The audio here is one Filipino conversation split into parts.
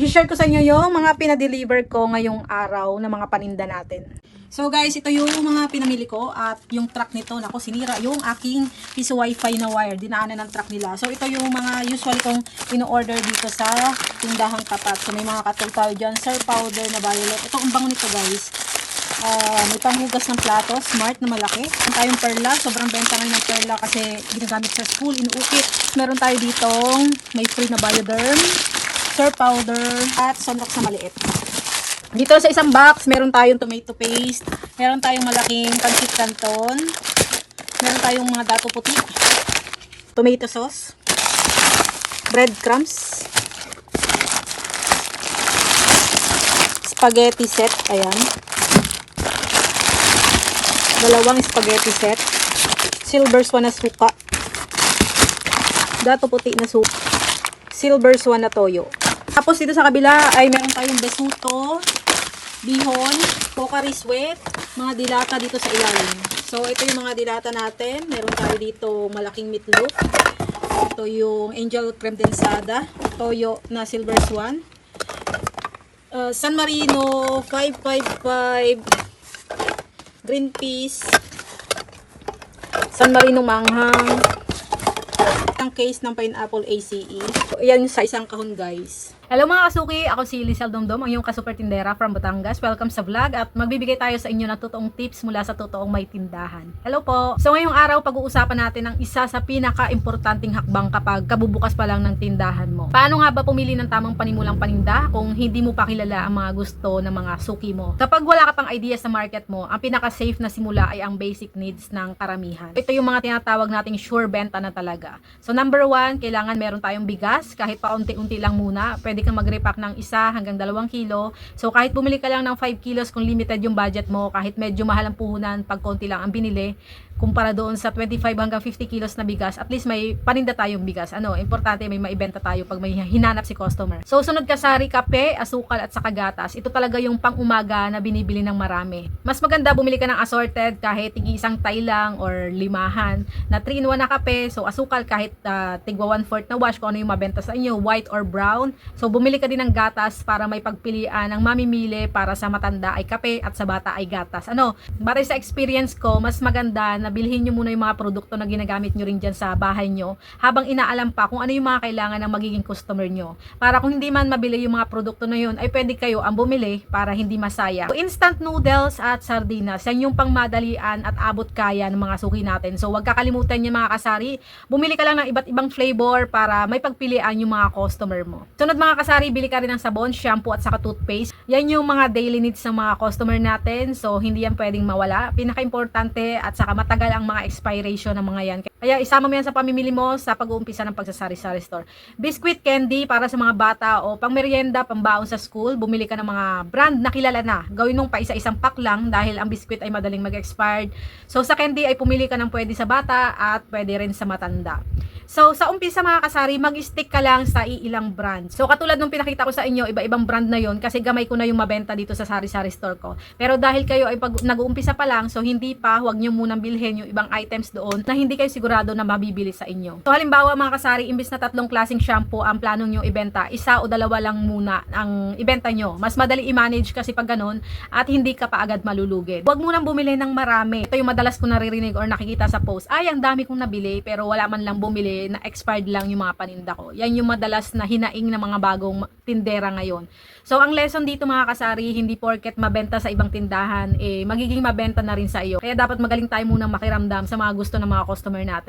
i-share ko sa inyo yung mga pinadeliver ko ngayong araw na mga paninda natin. So guys, ito yung mga pinamili ko at yung truck nito, nako sinira yung aking piso wifi na wire, dinaanan ng truck nila. So ito yung mga usually kong ino-order dito sa tindahang tapat. So may mga katulad tayo dyan, sir powder na violet. Ito ang bango nito guys. Ah, may panghugas ng plato, smart na malaki. Meron tayong perla, sobrang benta ng perla kasi ginagamit sa school, inuukit. Meron tayo ditong may free na bioderm, sir powder, at sunrox na maliit. Dito sa isang box, meron tayong tomato paste, meron tayong malaking pancit canton, meron tayong mga dato puti, tomato sauce, breadcrumbs, spaghetti set, ayan. Dalawang spaghetti set, silver swan na suka, dato puti na suka, silver swan na toyo. Tapos dito sa kabila ay meron tayong besuto, bihon, pokari sweat, mga dilata dito sa ilalim. So ito yung mga dilata natin. Meron tayo dito malaking meatloaf. Ito yung angel creme densada, toyo na silver swan. Uh, San Marino 555 green peas San Marino manghang ang case ng pineapple ACE. So, yan sa isang kahon guys. Hello mga kasuki, ako si Lizelle Domdom, ang iyong kasuper tindera from Batangas. Welcome sa vlog at magbibigay tayo sa inyo ng totoong tips mula sa totoong may tindahan. Hello po! So ngayong araw, pag-uusapan natin ang isa sa pinaka-importanting hakbang kapag kabubukas pa lang ng tindahan mo. Paano nga ba pumili ng tamang panimulang paninda kung hindi mo pa kilala ang mga gusto ng mga suki mo? Kapag wala ka pang idea sa market mo, ang pinaka-safe na simula ay ang basic needs ng karamihan. Ito yung mga tinatawag nating sure benta na talaga. So number one, kailangan meron tayong bigas, kahit pa unti-unti lang muna, pwede kang mag-repack ng isa hanggang dalawang kilo. So kahit bumili ka lang ng 5 kilos kung limited yung budget mo, kahit medyo mahal ang puhunan pag konti lang ang binili, kumpara doon sa 25 hanggang 50 kilos na bigas, at least may paninda tayong bigas. Ano, importante may maibenta tayo pag may hinanap si customer. So sunod kasari, kape, asukal at saka gatas. Ito talaga yung pang-umaga na binibili ng marami. Mas maganda bumili ka ng assorted kahit tig isang tay lang or limahan na 3 in 1 na kape. So asukal kahit uh, tigwa 1 4 na wash kung ano yung mabenta sa inyo, white or brown. So bumili ka din ng gatas para may pagpilian ng mamimili para sa matanda ay kape at sa bata ay gatas. Ano, batay sa experience ko, mas maganda na bilhin nyo muna yung mga produkto na ginagamit nyo rin dyan sa bahay nyo habang inaalam pa kung ano yung mga kailangan ng magiging customer nyo. Para kung hindi man mabili yung mga produkto na yun, ay pwede kayo ang bumili para hindi masaya. So, instant noodles at sardinas, yan yung pangmadalian at abot kaya ng mga suki natin. So, wag kakalimutan yung mga kasari, bumili ka lang ng iba't ibang flavor para may pagpilian yung mga customer mo. Sunod mga kasari, bili ka rin ng sabon, shampoo at saka toothpaste. Yan yung mga daily needs ng mga customer natin. So, hindi yan pwedeng mawala. Pinaka-importante at saka matagal ang mga expiration ng mga yan. Kaya isama mo yan sa pamimili mo sa pag-uumpisa ng pagsasari-sari store. Biscuit candy para sa mga bata o pang merienda, pambaon sa school. Bumili ka ng mga brand na kilala na. Gawin mong pa isa-isang pack lang dahil ang biscuit ay madaling mag-expired. So sa candy ay pumili ka ng pwede sa bata at pwede rin sa matanda. So, sa umpisa mga kasari, mag-stick ka lang sa iilang brand. So, katulad nung pinakita ko sa inyo, iba-ibang brand na yon kasi gamay ko na yung mabenta dito sa sari-sari store ko. Pero dahil kayo ay pag nag-uumpisa pa lang, so hindi pa, huwag nyo munang bilhin yung ibang items doon na hindi kayo sigurado na mabibili sa inyo. So, halimbawa mga kasari, imbis na tatlong klaseng shampoo ang plano nyo ibenta, isa o dalawa lang muna ang ibenta nyo. Mas madali i-manage kasi pag ganun at hindi ka pa agad malulugid. Huwag munang bumili ng marami. Ito yung madalas ko naririnig or nakikita sa post. Ay, ang dami kong nabili pero wala man lang bumili na expired lang yung mga paninda ko. Yan yung madalas na hinaing ng mga bagong tindera ngayon. So, ang lesson dito mga kasari, hindi porket mabenta sa ibang tindahan, eh, magiging mabenta na rin sa iyo. Kaya dapat magaling tayo munang makiramdam sa mga gusto ng mga customer natin.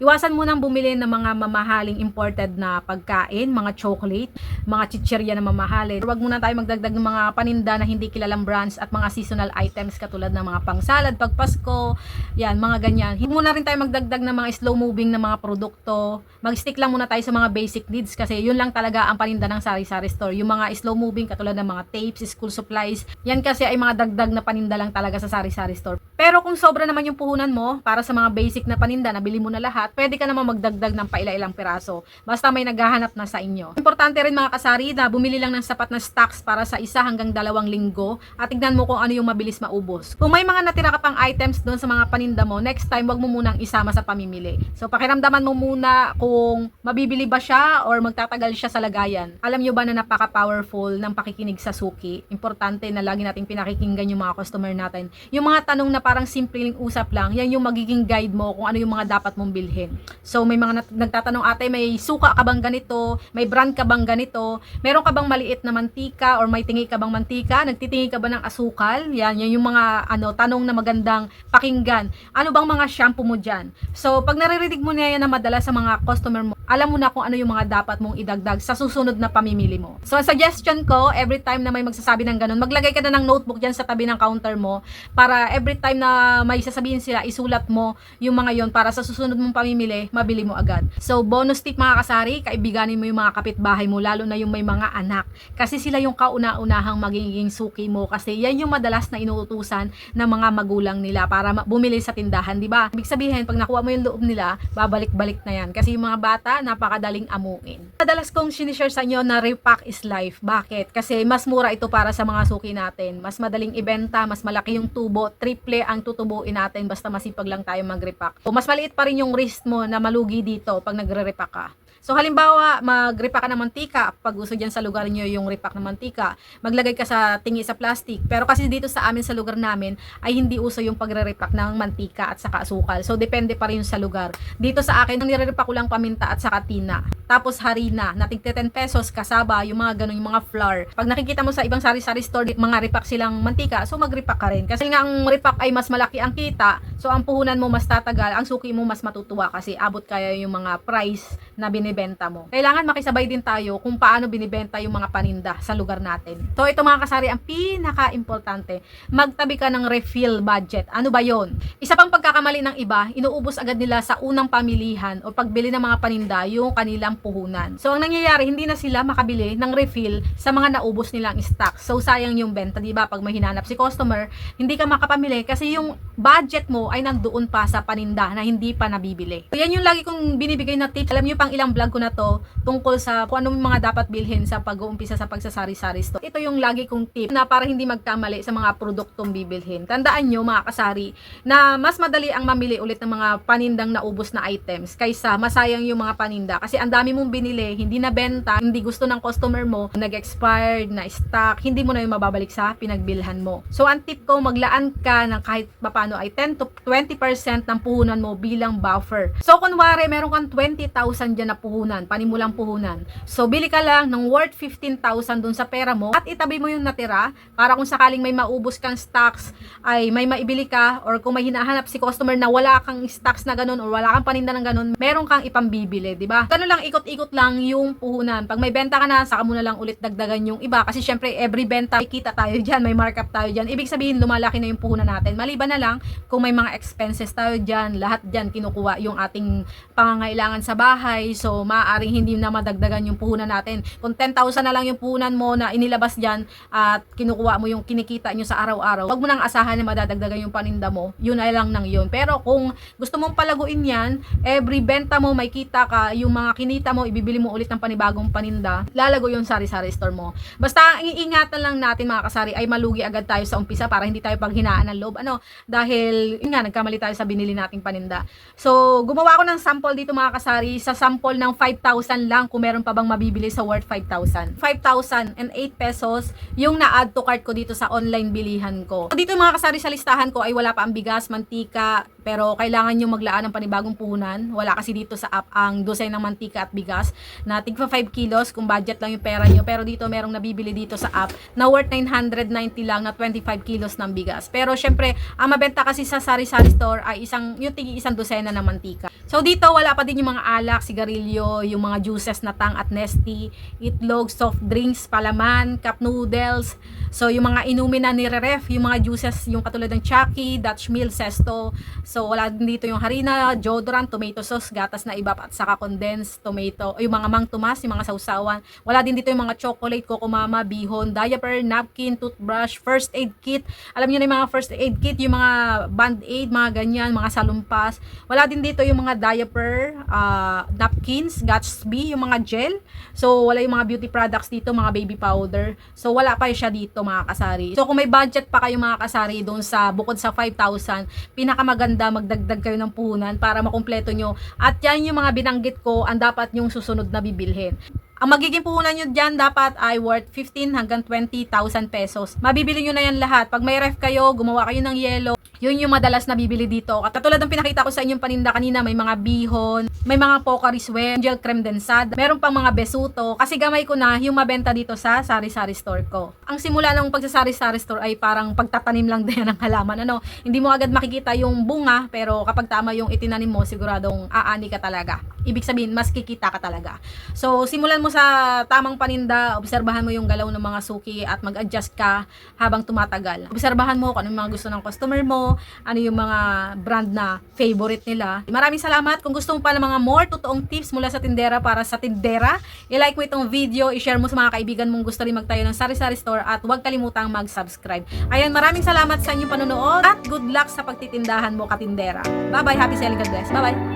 Iwasan munang bumili ng mga mamahaling imported na pagkain, mga chocolate, mga chichirya na mamahalin. Huwag muna tayo magdagdag ng mga paninda na hindi kilalang brands at mga seasonal items katulad ng mga pangsalad, pagpasko, yan, mga ganyan. Hindi muna rin tayo magdagdag ng mga slow moving na mga produkto. Mag-stick lang muna tayo sa mga basic needs kasi yun lang talaga ang paninda ng sari-sari store. Yung mga slow moving katulad ng mga tapes, school supplies, yan kasi ay mga dagdag na paninda lang talaga sa sari-sari store. Pero kung sobra naman yung puhunan mo, para sa mga basic na paninda, nabili mo na lahat, pwede ka naman magdagdag ng paila-ilang piraso. Basta may naghahanap na sa inyo. Importante rin mga kasari na bumili lang ng sapat na stocks para sa isa hanggang dalawang linggo at tignan mo kung ano yung mabilis maubos. Kung may mga natira ka pang items doon sa mga paninda mo, next time wag mo munang isama sa pamimili. So pakiramdaman mo muna kung mabibili ba siya or magtatagal siya sa lagayan. Alam nyo ba na napaka-powerful ng pakikinig sa suki? Importante na lagi nating pinakikinggan yung mga customer natin. Yung mga tanong na parang simpleng usap lang, yan yung magiging guide mo kung ano yung mga dapat mong bilhin. So may mga nagtatanong ate, may suka ka bang ganito? May brand ka bang ganito? Meron ka bang maliit na mantika or may tingi ka bang mantika? Nagtitingi ka ba ng asukal? Yan, yan yung mga ano tanong na magandang pakinggan. Ano bang mga shampoo mo diyan? So pag naririnig mo na yan na madalas sa mga customer mo, alam mo na kung ano yung mga dapat mong idagdag sa susunod na pamimili mo. So ang suggestion ko, every time na may magsasabi ng ganun, maglagay ka na ng notebook diyan sa tabi ng counter mo para every time na may sasabihin sila, isulat mo yung mga yon para sa susunod mong pamimili, mabili mo agad. So, bonus tip mga kasari, kaibiganin mo yung mga kapitbahay mo, lalo na yung may mga anak. Kasi sila yung kauna-unahang magiging suki mo kasi yan yung madalas na inuutusan ng mga magulang nila para bumili sa tindahan, di ba? Ibig sabihin, pag nakuha mo yung loob nila, babalik-balik na yan. Kasi yung mga bata, napakadaling amuin. Madalas kong sinishare sa inyo na repack is life. Bakit? Kasi mas mura ito para sa mga suki natin. Mas madaling ibenta, mas malaki yung tubo, triple ang tutubuin natin basta masipag lang tayo mag-repack. O mas maliit pa rin yung risk mo na malugi dito pag nagre-repack ka. So halimbawa, mag-repack ka ng mantika, pag gusto dyan sa lugar nyo yung repack ng mantika, maglagay ka sa tingi sa plastic. Pero kasi dito sa amin sa lugar namin ay hindi uso yung pagre-repack ng mantika at saka asukal. So depende pa rin sa lugar. Dito sa akin, ang nire-repack ko lang paminta at saka tina. Tapos harina, na tigte 10 pesos, kasaba, yung mga ganun, yung mga flour. Pag nakikita mo sa ibang sari-sari store, mga repack silang mantika, so mag-repack ka rin. Kasi nga ang repack ay mas malaki ang kita, so ang puhunan mo mas tatagal, ang suki mo mas matutuwa kasi abot kaya yung mga price na binibenta mo. Kailangan makisabay din tayo kung paano binibenta yung mga paninda sa lugar natin. So ito mga kasari, ang pinaka-importante, magtabi ka ng refill budget. Ano ba yon? Isa pang pagkakamali ng iba, inuubos agad nila sa unang pamilihan o pagbili ng mga paninda yung kanilang puhunan. So ang nangyayari, hindi na sila makabili ng refill sa mga naubos nilang stock. So sayang yung benta, 'di ba? Pag may hinanap si customer, hindi ka makapamili kasi yung budget mo ay nandoon pa sa paninda na hindi pa nabibili. So yan yung lagi kong binibigay na tips. Alam niyo pang ilang vlog ko na to tungkol sa kung anong mga dapat bilhin sa pag-uumpisa sa pagsasari-sari store. Ito yung lagi kong tip na para hindi magkamali sa mga produktong bibilhin. Tandaan nyo mga kasari na mas madali ang mamili ulit ng mga panindang naubos na items kaysa masayang yung mga paninda kasi ang dami mong binili, hindi na benta, hindi gusto ng customer mo, nag-expired, na stock, hindi mo na yung mababalik sa pinagbilhan mo. So ang tip ko, maglaan ka ng kahit papano ay 10 to 20% ng puhunan mo bilang buffer. So kunwari, meron kang 20,000 dyan na puhunan, panimulang puhunan. So bili ka lang ng worth 15,000 dun sa pera mo at itabi mo yung natira para kung sakaling may maubos kang stocks ay may maibili ka or kung may hinahanap si customer na wala kang stocks na ganun or wala kang paninda ng ganun, meron kang ipambibili, di ba? Ganun lang ikot-ikot lang yung puhunan. Pag may benta ka na, saka mo na lang ulit dagdagan yung iba kasi syempre every benta may kita tayo diyan, may markup tayo diyan. Ibig sabihin lumalaki na yung puhunan natin. Maliban na lang kung may mga expenses tayo diyan, lahat diyan kinukuha yung ating pangangailangan sa bahay. So maaaring hindi na madagdagan yung puhunan natin. Kung 10,000 na lang yung puhunan mo na inilabas diyan at kinukuha mo yung kinikita nyo sa araw-araw, wag mo nang asahan na madadagdagan yung paninda mo. Yun ay lang nang yun. Pero kung gusto mong palaguin yan, every benta mo may kita ka, yung mga kinita mo, ibibili mo ulit ng panibagong paninda, lalago yung sari-sari store mo. Basta ang iingatan lang natin mga kasari ay malugi agad tayo sa umpisa para hindi tayo paghinaan ng loob. Ano? Dahil, nga, nagkamali tayo sa binili nating paninda. So, gumawa ako ng sample dito mga kasari. Sa sample ng 5,000 lang kung meron pa bang mabibili sa worth 5,000. 5,000 and 8 pesos yung na-add to cart ko dito sa online bilihan ko. So, dito mga kasari sa listahan ko ay wala pa ang bigas, mantika, pero kailangan nyo maglaan ng panibagong puhunan. Wala kasi dito sa app ang dosay ng mantika at bigas na tigpa 5 kilos kung budget lang yung pera nyo. Pero dito merong nabibili dito sa app na worth 990 lang na 25 kilos ng bigas. Pero syempre, ang mabenta kasi sa sari-sari store ay isang, yung tigi isang dosena na mantika. So dito wala pa din yung mga alak, sigarilyo, yung mga juices na tang at nesty, itlog, soft drinks, palaman, cup noodles. So yung mga inumin na nire-ref, yung mga juices, yung katulad ng Chucky, Dutch Mill, Sesto. So, wala din dito yung harina, deodorant, tomato sauce, gatas na iba, at saka condensed tomato, yung mga mang tumas, yung mga sausawan. Wala din dito yung mga chocolate, kokomama, bihon, diaper, napkin, toothbrush, first aid kit. Alam niyo na yung mga first aid kit, yung mga band-aid, mga ganyan, mga salumpas. Wala din dito yung mga diaper, ah, napkins, Gatsby, yung mga gel. So, wala yung mga beauty products dito, mga baby powder. So, wala pa siya dito, mga kasari. So, kung may budget pa kayo mga kasari doon sa bukod sa 5,000, pinakamaganda magdagdag kayo ng puhunan para makumpleto nyo. At yan yung mga binanggit ko, ang dapat yung susunod na bibilhin. Ang magiging puhunan nyo dyan dapat ay worth 15 hanggang 20,000 pesos. Mabibili nyo na yan lahat. Pag may ref kayo, gumawa kayo ng yellow, yun yung madalas na bibili dito. Katulad ng pinakita ko sa inyong paninda kanina, may mga bihon, may mga Pocari Sweat, gel creme densada, meron pang mga besuto. Kasi gamay ko na yung mabenta dito sa sari-sari store ko. Ang simula ng pagsasari-sari store ay parang pagtatanim lang din ng halaman. Ano, hindi mo agad makikita yung bunga, pero kapag tama yung itinanim mo, siguradong aani ka talaga. Ibig sabihin, mas kikita ka talaga. So, simulan mo sa tamang paninda, obserbahan mo yung galaw ng mga suki at mag-adjust ka habang tumatagal. Obserbahan mo kung ano yung mga gusto ng customer mo, ano yung mga brand na favorite nila. Maraming salamat. Kung gusto mo pa ng mga more totoong tips mula sa tindera para sa tindera, i-like mo itong video, i-share mo sa mga kaibigan mong gusto rin magtayo ng sari-sari store at huwag kalimutang mag-subscribe. Ayan, maraming salamat sa inyong panonood at good luck sa pagtitindahan mo katindera. Bye-bye. Happy selling. God bless. Bye-bye.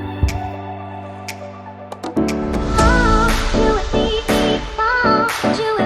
You